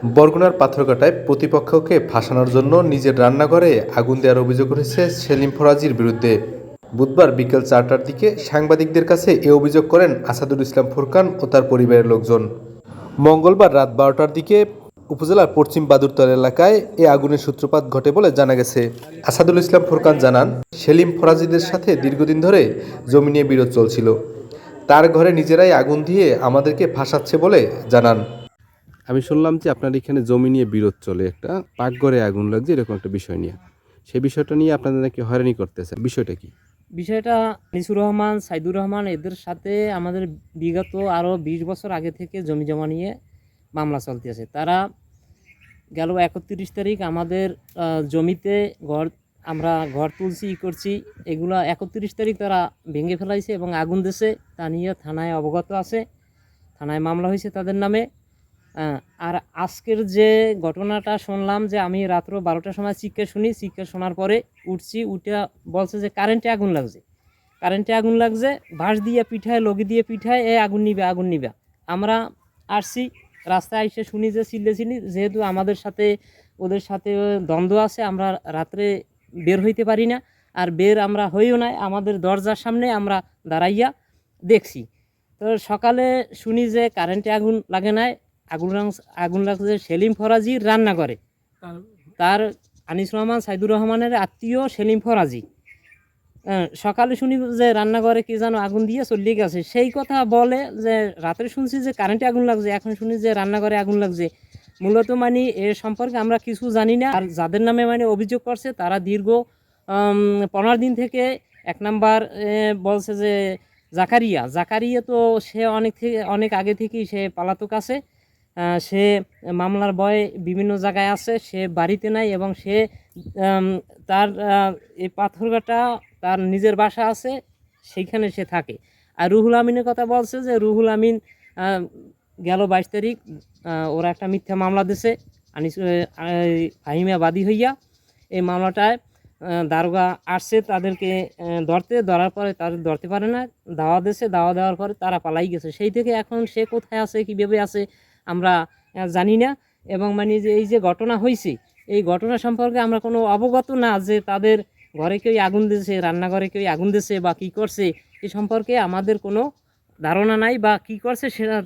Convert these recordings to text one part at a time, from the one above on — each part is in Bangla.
বরগুনার পাথরঘাটায় প্রতিপক্ষকে ফাঁসানোর জন্য নিজের রান্নাঘরে আগুন দেওয়ার অভিযোগ উঠেছে সেলিম ফরাজির বিরুদ্ধে। বুধবার বিকেল চারটার দিকে সাংবাদিকদের কাছে এ অভিযোগ করেন আসাদুল ইসলাম ফুরকান ও তার পরিবারের লোকজন। মঙ্গলবার রাত বারোটার দিকে উপজেলার পশ্চিম বাদুরতল এলাকায় এ আগুনের সূত্রপাত ঘটে বলে জানা গেছে। আসাদুল ইসলাম ফুরকান জানান, সেলিম ফরাজিদের সাথে দীর্ঘদিন ধরে জমি নিয়ে বিরোধ চলছিল। তার ঘরে নিজেরাই আগুন দিয়ে আমাদেরকে ফাঁসাচ্ছে বলে জানান। আমি শুনলাম যে আপনার এখানে জমি নিয়ে বিরোধ চলে, একটা পাকঘরে আগুন লাগছে, এরকম একটা বিষয় নিয়ে। সেই বিষয়টা নিয়ে আপনাদের নাকি হয়রানি করতেছে। বিষয়টা কি? বিষয়টা নিসুর রহমান, সাইদুর রহমান, এদের সাথে আমাদের বিগত আরও বিশ বছর আগে থেকে জমি জমা নিয়ে মামলা চলতেছে। তারা গেল একত্রিশ তারিখ আমাদের জমিতে ঘর, আমরা ঘর তুলছি, ই করছি, এগুলো একত্রিশ তারিখ তারা ভেঙে ফেলাইছে এবং আগুন দেশে তা নিয়ে থানায় অবগত আছে। থানায় মামলা হয়েছে তাদের নামে। আর আজকের যে ঘটনাটা শুনলাম যে আমি রাত্র বারোটার সময় চিৎকার শুনি চিৎকার শোনার পরে উঠছি, উঠে বলছে যে কারেন্টে আগুন লাগছে। কারেন্টে আগুন লাগছে বাঁশ দিয়ে পিঠায়, লগি দিয়ে পিঠায়, এ আগুন নিবে আগুন নিবে। আমরা আসছি, রাস্তায় এসে শুনি যে চিল্লে চিনি যেহেতু আমাদের সাথে, ওদের সাথে দ্বন্দ্ব আছে, আমরা রাত্রে বের হইতে পারি না, আর বের আমরা হইও না আমাদের দরজার সামনে আমরা দাঁড়াইয়া দেখছি। তো সকালে শুনি যে কারেন্টে আগুন লাগে নাই আগুন আগুন লাগছে সেলিম ফরাজির রান্না করে। তার আনিস রহমান সাইদুর রহমানের আত্মীয় সেলিম ফরাজি। সকালে শুনি যে রান্নাঘরে কি যেন আগুন দিয়ে চলিয়ে গেছে। সেই কথা বলে যে রাত্রে শুনছি যে কারেন্টে আগুন লাগছে এখন শুনি যে রান্নাঘরে আগুন লাগছে। মূলত মানে এর সম্পর্কে আমরা কিছু জানি না আর যাদের নামে মানে অভিযোগ করছে তারা দীর্ঘ পনেরো দিন থেকে এক নাম্বার বলছে যে জাকারিয়া। জাকারিয়া তো সে অনেক থেকে অনেক আগে থেকেই সে পালাতক আছে। সে মামলার বয়ে বিভিন্ন জায়গায় আছে, সে বাড়িতে নাই এবং সে তার এই পাথরঘাটা তার নিজের বাসা আছে, সেইখানে সে থাকে। আর রুহুল আমিনের কথা বলছে যে রুহুল আমিন গেল বাইশ তারিখ ওরা একটা মিথ্যা মামলা দিছে, আনিস ফাহিমা বাদী হইয়া। এই মামলাটায় দারোগা আসছে তাদেরকে ধরতে, ধরার পরে তাদের ধরতে পারে না, দাওয়া দিয়েছে দাওয়া দেওয়ার পরে তারা পালাই গেছে। সেই থেকে এখন সে কোথায় আছে, কীভাবে আছে আমরা জানি না। এবং মানে যে এই যে ঘটনা হয়েছে এই ঘটনা সম্পর্কে আমরা কোনো অবগত না যে তাদের ঘরে কেউ আগুন দিয়েছে রান্নাঘরে কেউ আগুন দিয়েছে বা কী করছে এ সম্পর্কে আমাদের কোনো ধারণা নাই বা কি করছে সেটা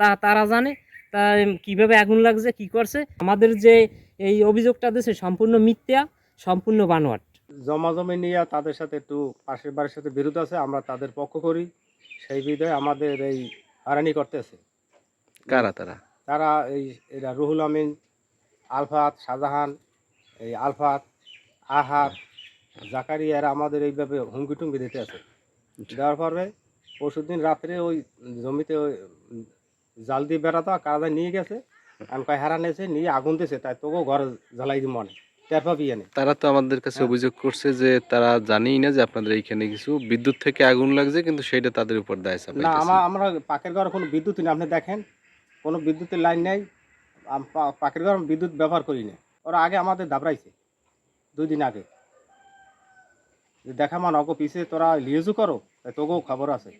তা তারা জানে। তা কীভাবে আগুন লাগছে কি করছে। আমাদের যে এই অভিযোগটা দিয়েছে সম্পূর্ণ মিথ্যা সম্পূর্ণ বানোয়াট। জমা জমি নিয়ে তাদের সাথে একটু পাশের বাড়ির সাথে বিরোধ আছে আমরা তাদের পক্ষ করি। সেই বিধায় আমাদের এই হারানি করতেছে। কারা তারা? তারা এই এরা রুহুল আমিন আলফাত শাহজাহান এই আলফাত আহার জাকারিয়া এরা আমাদের এইভাবে হুমকি টুমকি দিতে আছে। দেওয়ার পরে পরশু দিন রাত্রে ওই জমিতে ওই জাল দিয়ে বেড়াতো কারা নিয়ে গেছে। আমি কয় হারান এসে নিয়ে আগুন দিয়েছে তাই তোকেও ঘরে জ্বালাই দিব মনে। তারা তো আমাদের কাছে হ্যাঁ। অভিযোগ করছে যে তারা জানেই না যে আপনাদের এইখানে কিছু বিদ্যুৎ থেকে আগুন লাগছে কিন্তু সেটা তাদের উপর দায় না আমার আমরা পাকের ঘরে কোনো বিদ্যুৎ নেই। আপনি দেখেন কোনো বিদ্যুতের লাইন নেই পাখির ঘর, বিদ্যুৎ ব্যবহার করি না। ওরা আগে আমাদের দাবড়াইছে, দুই দিন আগে। দেখা মান অগো পিছিয়ে তোরা লিজও করো, তাই তোকেও খবর আছে।